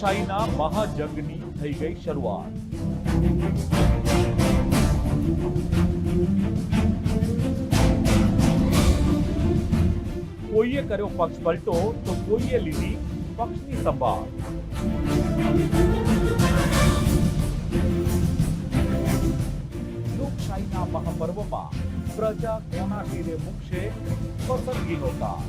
લોકશાહીના મહાજંગની થઈ ગઈ શરૂઆત. કોઈએ કર્યો પક્ષ પલટો, તો કોઈએ લીધી પક્ષની સંભાળ. લોકશાહીના મહાપર્વમાં પ્રજા કોના તીરે મૂકશે? પસંદગીનો તાર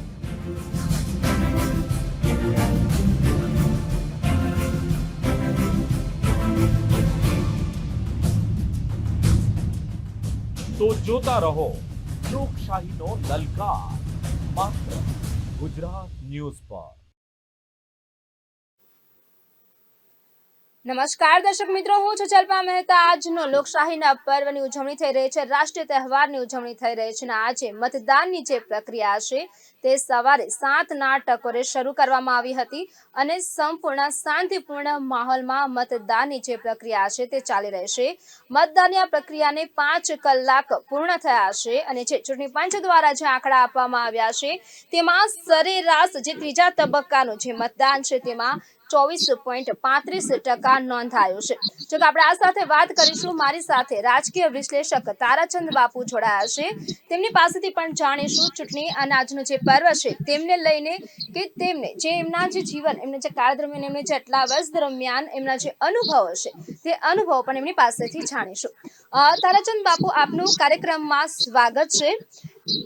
તો જોતા રહો લોકશાહીનો લલકાર માત્ર ગુજરાત ન્યૂઝ પર. નમસ્કાર દર્શક મિત્રો, હું છું જલ્પા મહેતા. આજનો લોકશાહીના પર્વની ઉજવણી થઈ રહી છે, રાષ્ટ્રીય તહેવારની ઉજવણી થઈ રહી છે અને આજે મતદાનની જે પ્રક્રિયા છે તે સવારે સાતના ટકોરે શરૂ કરવામાં આવી હતી અને સંપૂર્ણ શાંતિપૂર્ણ માહોલમાં મતદાનની જે પ્રક્રિયા છે તે ચાલી રહેશે મતદાનની આ પ્રક્રિયાને પાંચ કલાક પૂર્ણ થયા છે અને જે ચૂંટણી પંચ દ્વારા જે આંકડા આપવામાં આવ્યા છે, તેમાં સરેરાશ જે ત્રીજા તબક્કાનું જે મતદાન છે તેમાં ચોવીસ પોઈન્ટ પાંત્રીસ ટકા નોંધાયો છે. જો કે આપણે આ સાથે વાત કરીશું મારી સાથે રાજકીય વિશ્લેષક તારાચંદ બાપુ જોડાયા છે. તેમની પાસેથી પણ જાણીશું ચૂંટણી અને આજનો જે પર્વ છે તેમને લઈને કે તેમને જે એમના જે જીવન, એમને જે કાળ દરમિયાન, એમને જે આટલા વર્ષ દરમિયાન એમના જે અનુભવો છે તે અનુભવો પણ એમની પાસેથી જાણીશું. તારાચંદ બાપુ, આપનું કાર્યક્રમમાં સ્વાગત છે.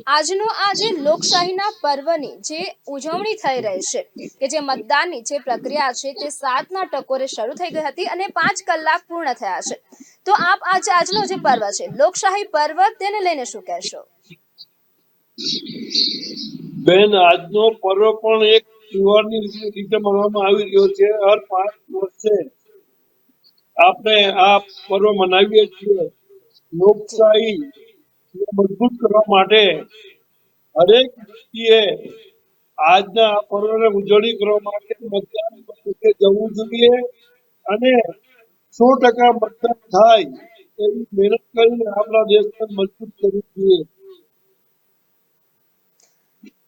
આજનો આ જે લોકશાહીના પર્વની જે ઉજવણી થઈ રહી છે, કે જે મતદાનની જે પ્રક્રિયા છે તે સાતના ટકોરે શરૂ થઈ ગઈ હતી અને પાંચ કલાક પૂર્ણ થયા છે. તો આપ આજે આજનો જે પર્વ છે, લોકશાહી પર્વ તેને લઈને શું કહેશો? બેન, આજનો પર્વ પણ એક તહેવારની રીતે મનાવવામાં આવી રહ્યો છે. હર પાંચ વર્ષે આપણે આ પર્વ મનાવીએ છીએ. લોકશાહી મજબૂત કરવા માટે હરેક વ્યક્તિએ આજના આ પર્વને ઉજવણી કરવા માટે મતદાન જવું જોઈએ અને સો ટકા મતદાન થાય એવી મહેનત કરીને આપણા દેશને મજબૂત કરવું જોઈએ.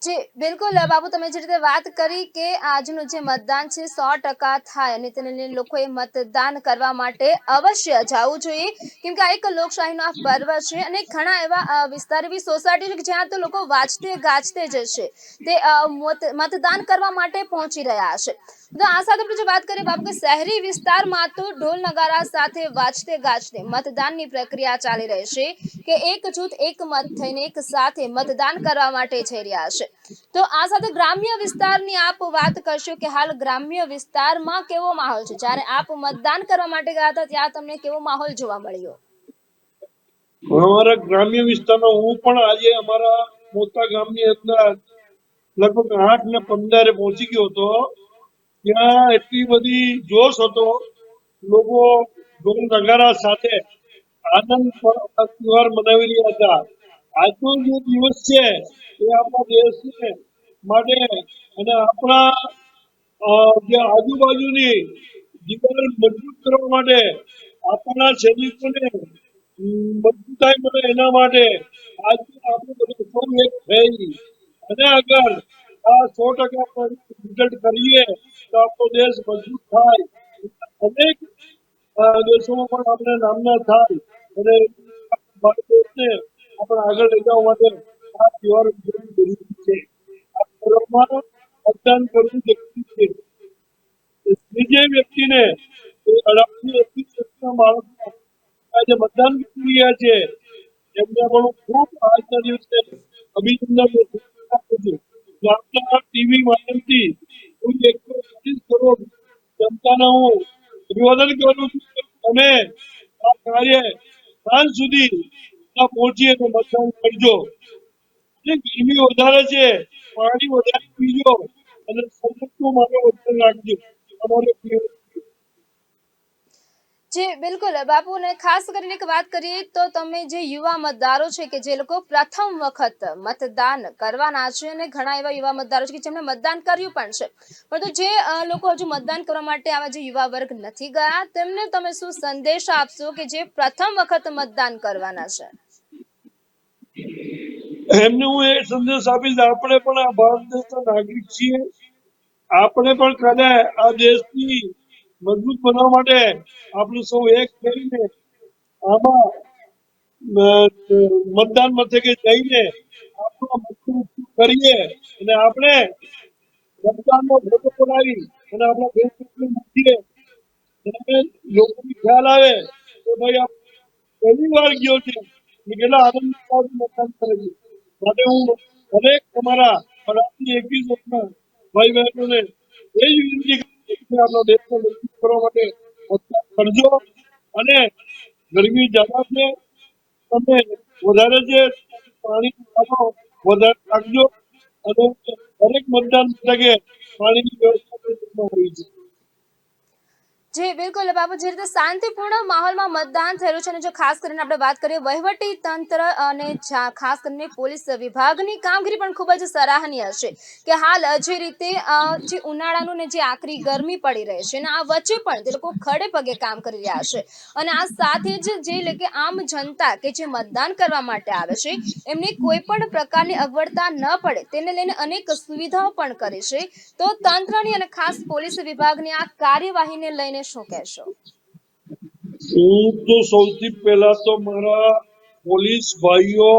જી, બિલકુલ. બાબુ, તમે જે રીતે વાત કરી કે આજનું જે મતદાન છે, સો ટકા થાય અને તેને લોકોએ મતદાન કરવા માટે અવશ્ય જવું જોઈએ. કેમ કે આ એક લોકશાહીનો આ પર્વ છે અને ઘણા એવા વિસ્તાર એવી સોસાયટી છે જ્યાં તો લોકો વાંચતે ગાજતે જ છે. તે મત- મતદાન કરવા માટે પહોંચી રહ્યા છે. તો આ સાથે આપણે જો વાત કરીએ બાબુ કે શહેરી વિસ્તારમાં તો ઢોલ નગારા સાથે વાંચતે ગાજતે મતદાનની પ્રક્રિયા ચાલી રહી છે કે એક જૂથ એક મત થઈને એક સાથે મતદાન કરવા માટે જઈ રહ્યા છે. તો આ સાથે ગ્રામ્ય વિસ્તારની આપ વાત કરશો કે હાલ ગ્રામ્ય વિસ્તારમાં કેવો માહોલ છે? જ્યારે આપ મતદાન કરવા માટે ગયા હતા, ત્યાં તમને કેવો માહોલ જોવા મળ્યો? અમારા ગ્રામ્ય વિસ્તારમાં હું પણ આજે અમારા મોટા ગામની અંદર લગભગ આઠ ને પંદરે પહોંચી ગયો હતો. ત્યાં એટલી બધી જોશ હતો. લોકો ઢોલ નગારા સાથે આનંદ તહેવાર મનાવી રહ્યા હતા. આજનો જે દિવસ છે એ આપણા દેશને માટે અને આપણા જે આજુબાજુની દિવાલ મજબૂત કરવા માટે, આપણા સૈનિકોને મજબૂતાઈ મળે એના માટે આજે આપણે બધું સૌ એક થઈ. અને આગળ આ સો ટકા રિઝલ્ટ કરીએ તો આપણો દેશ મજબૂત થાય. અનેક દેશોમાં પણ આપણે નામના થાય. અને ભારત દેશને આપણે આગળ લઈ જવા માટે આ પ્યોર ઉજવણી જરૂરી છે આ પર્વમાં મતદાન કરવું જરૂરી છે જે વ્યક્તિને અઢારથી એકવીસ વર્ષના બાળકો આજે મતદાન કરી રહ્યા છે એમને પણ ખૂબ આજના દિવસે અભિનંદન ટીવી માધ્યમથી હું એકસો પચીસ કરોડ જનતાને હું અભિવાદન કરું છું અને આ કાર્ય સાંજ સુધી પહોંચીએ તો મતદાન કરજો ગરમી વધારે છે, પાણી વધારે પીજો અને સંપૂર્ણ માટે વચન રાખજો તમારે જી, બિલકુલ. બાપુ ને ખાસ કરીને વાત કરીએ તો તમે જે યુવા મતદારો છે કે જે લોકો પ્રથમ વખત મતદાન કરવાના છે અને ઘણા એવા યુવા મતદારો છે કે જેમણે મતદાન કર્યું પણ છે. પરંતુ જે લોકો હજુ મતદાન કરવા માટે આવા જે યુવા વર્ગ નથી ગયા, તેમને તમે શું સંદેશ આપશો કે જે પ્રથમ વખત મતદાન કરવાના છે? એમને હું એ સંદેશ આપીશ આપણે પણ આ ભારત દેશના નાગરિક છીએ. આપણે પણ કદાચ આ દેશની મજબૂત બનાવવા માટે આપણે સૌ એક થઈને આમાં મતદાન મથકે જઈને આપણો મતદાન કરીએ અને આપણે મતદાનનો ભોગો બોલાવી અને આપણા દેશને મૂકીએ. લોકોને ખ્યાલ આવે કે ભાઈ આ પહેલી વાર ગયો છે. કેટલા આનંદ મતદાન કરે છે. માટે હું દરેક તમારા અઢારથી એકવીસ વર્ષના ભાઈ બહેનોને એ જ વિનંતી છું દેશને મજબૂત કરવા માટે કરજો અને ગરમી જ્યાદા છે તમે વધારે છે પાણી વધારે રાખજો અને દરેક મતદાન મથકે પાણીની વ્યવસ્થા કરવામાં છે જી, બિલકુલ. બાબુ જે રીતે શાંતિપૂર્ણ માહોલમાં મતદાન થયેલું છે અને જો ખાસ કરીને આપણે વાત કરીએ વહીવટી તંત્ર અને ખાસ કરીને પોલીસ વિભાગની કામગીરી પણ ખૂબ જ સરાહનીય છે કે હાલ જે રીતે જે ઉનાળાનું ને જે આકરી ગરમી પડી રહી છે અને આ વચ્ચે પણ તે લોકો ખડે પગે કામ કરી રહ્યા છે. અને આ સાથે જ જે એટલે કે આમ જનતા કે જે મતદાન કરવા માટે આવે છે, એમને કોઈ પણ પ્રકારની અગવડતા ન પડે. તેને લઈને અનેક સુવિધાઓ પણ કરી છે. તો તંત્રની અને ખાસ પોલીસ વિભાગની આ કાર્યવાહીને લઈને શું કહેશો? હું તો સૌથી પહેલા તો મારા પોલીસ ભાઈઓ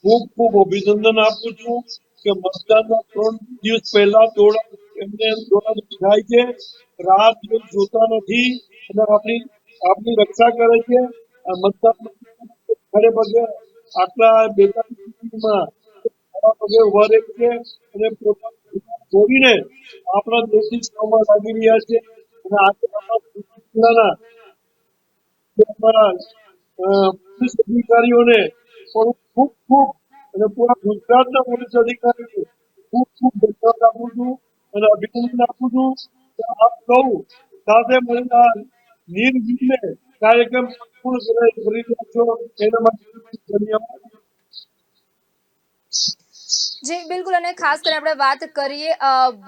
ખૂબ ખૂબ અભિનંદન આપું છું કે મતદાનના ત્રણ દિવસ પહેલા દોડા એમને દોડા થાય છે. રાત જોતા નથી અને આપણી આપણી રક્ષા કરે છે. મતદાન ખડે પગે આટલા બેતાલીસમાં છે અને આપણા દેશની સેવામાં લાગી રહ્યા છે. પોલીસ અધિકારીઓને ખૂબ ખૂબ અને પૂરા ગુજરાતના પોલીસ અધિકારીઓને ખૂબ ખૂબ ધન્યવાદ આપું છું અને અભિનંદન આપું છું કે આપ સૌ સાથે મળીને આ નિર્વિઘ્ને કાર્યક્રમ પૂર્ણ કરી રહ્યા છો એના માટે ધન્યવાદ જી, બિલકુલ. અને ખાસ કરીને આપણે વાત કરીએ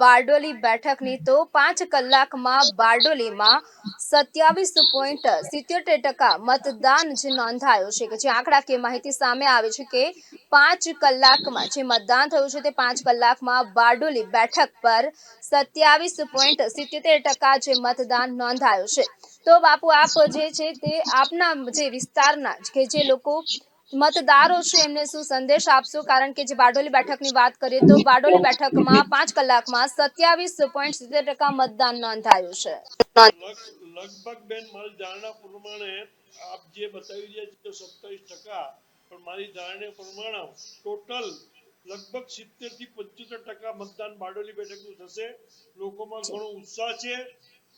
બારડોલી બેઠકની, તો પાંચ કલાકમાં બારડોલીમાં સત્યાવીસ પોઈન્ટ સિત્યોતેર ટકા મતદાન જે નોંધાયું છે કે જે આંકડાકીય માહિતી સામે આવી છે કે પાંચ કલાકમાં જે મતદાન થયું છે તે પાંચ કલાકમાં બારડોલી બેઠક પર સત્યાવીસ પોઈન્ટ સિત્યોતેર ટકા જે મતદાન નોંધાયું છે. તો બાપુ, આપ જે છે તે આપના જે વિસ્તારના કે જે લોકો મતદારો છે, એમને શું સંદેશ આપશો? કારણ કે જે બારડોલી બેઠકની વાત કરીએ તો બારડોલી બેઠકમાં પાંચ કલાકમાં સત્યાવીસ પોઈન્ટ સિત્તેર ટકા મતદાન નોંધાયું છે. લગભગ બેન, મારી ધારણા પ્રમાણે આપ જે બતાવી રહ્યા છો સત્તાવીસ ટકા, પણ મારી ધારણા પ્રમાણે ટોટલ લગભગ સિત્તેરથી પંચોતેર ટકા મતદાન બારડોલી બેઠકનું થશે. લોકોમાં ઘણો ઉત્સાહ છે.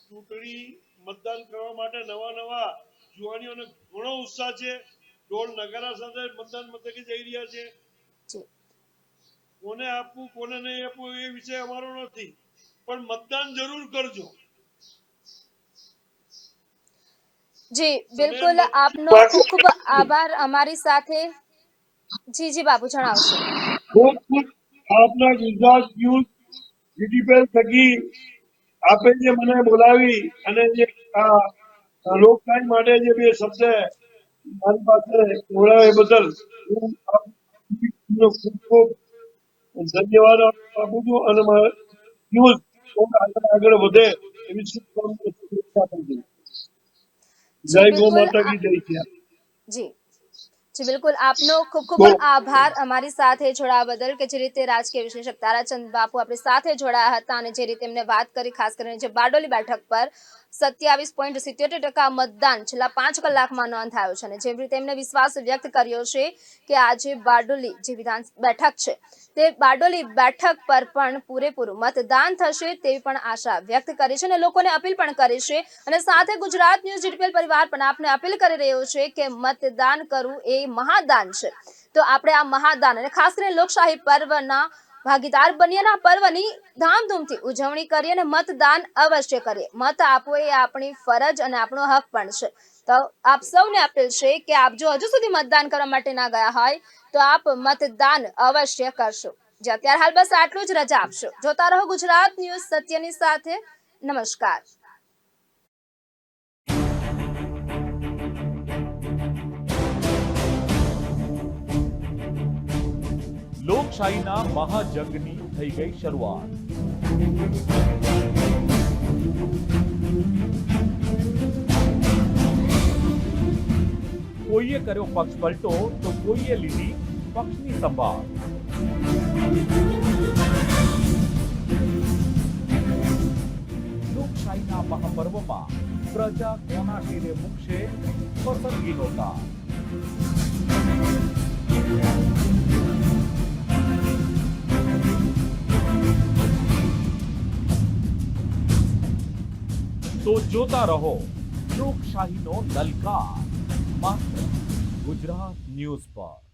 ચૂંટણી મતદાન કરવા માટે નવા નવા યુવાનીઓને ઘણો ઉત્સાહ છે. ઢોલ નગારા સાથે મતદાન મથકે જઈ રહ્યા છે. કોને આપવું કોને નહીં આપવું એ વિષય અમારો નથી. પણ મતદાન જરૂર કરજો. જી બિલકુલ આપનો ખૂબ ખૂબ આભાર અમારી સાથે. જી જી બાપુ જણાવશો. ખૂબ ખૂબ આપના ગુજરાત ન્યૂઝ જીટીપીએલ થકી આપે જે મને બોલાવી અને જે આ લોકશાહી માટે જે બે શબ્દ મારી પાસે જોડાવે બદલ હું ખૂબ ખૂબ ધન્યવાદ આપું છું અને મારા ન્યૂઝ આગળ આગળ વધે એવી શુભકામના શુભેચ્છા આપું છું. જય ગો બિલકુલ માતા કી જય છે જી. જી બિલકુલ. આપનો ખૂબ ખૂબ આભાર અમારી સાથે જોડાવા બદલ કે જે રીતે રાજકીય વિશ્લેષક તારાચંદ બાપુ આપણી સાથે જોડાયા હતા અને જે રીતે એમને વાત કરી ખાસ કરીને જે બારડોલી બેઠક પર સત્યાવીસ પોઈન્ટ સિત્યોતેર ટકા મતદાન છેલ્લા પાંચ કલાકમાં નોંધાયું છે અને જે રીતે એમને વિશ્વાસ વ્યક્ત કર્યો છે કે આજે બારડોલી જે વિધાન બેઠક છે, તે બારડોલી બેઠક પર પણ પૂરેપૂરું મતદાન થશે તેવી પણ આશા વ્યક્ત કરી છે અને લોકોને અપીલ પણ કરી છે. અને સાથે ગુજરાત ન્યૂઝ ડિટેલ પરિવાર પણ આપને અપીલ કરી રહ્યો છે કે મતદાન કરવું એ મહાદાન છે. તો આપણે આ મહાદાન અને ખાસ કરીને લોકશાહી પર્વના ભાગીદાર બન્યાના પર્વની ધામધૂમથી ઉજવણી કરીએ અને મતદાન અવશ્ય કરીએ. મત આપવો એ આપણી ફરજ અને આપણો હક પણ છે. તો આપ સૌને અપીલ છે કે આપ જો હજુ સુધી મતદાન કરવા માટે ના ગયા હોય, તો આપ મતદાન અવશ્ય કરશો. જે અત્યારે હાલ બસ આટલું જ રજા આપશો. જોતા રહો ગુજરાત ન્યૂઝ સત્યની સાથે. નમસ્કાર. લોકશાહીના મહાજંગની થઈ ગઈ શરૂઆત. કોઈએ કર્યો પક્ષ પલટો, તો કોઈએ લીધી પક્ષની સંભાળ. લોકશાહીના મહાપર્વમાં પ્રજા કોના શીરે મૂકશે પસંદગીનો તાર. તો જોતા રહો લોકશાહીનો લલકાર. માત્ર ગુજરાત ન્યૂઝ પર.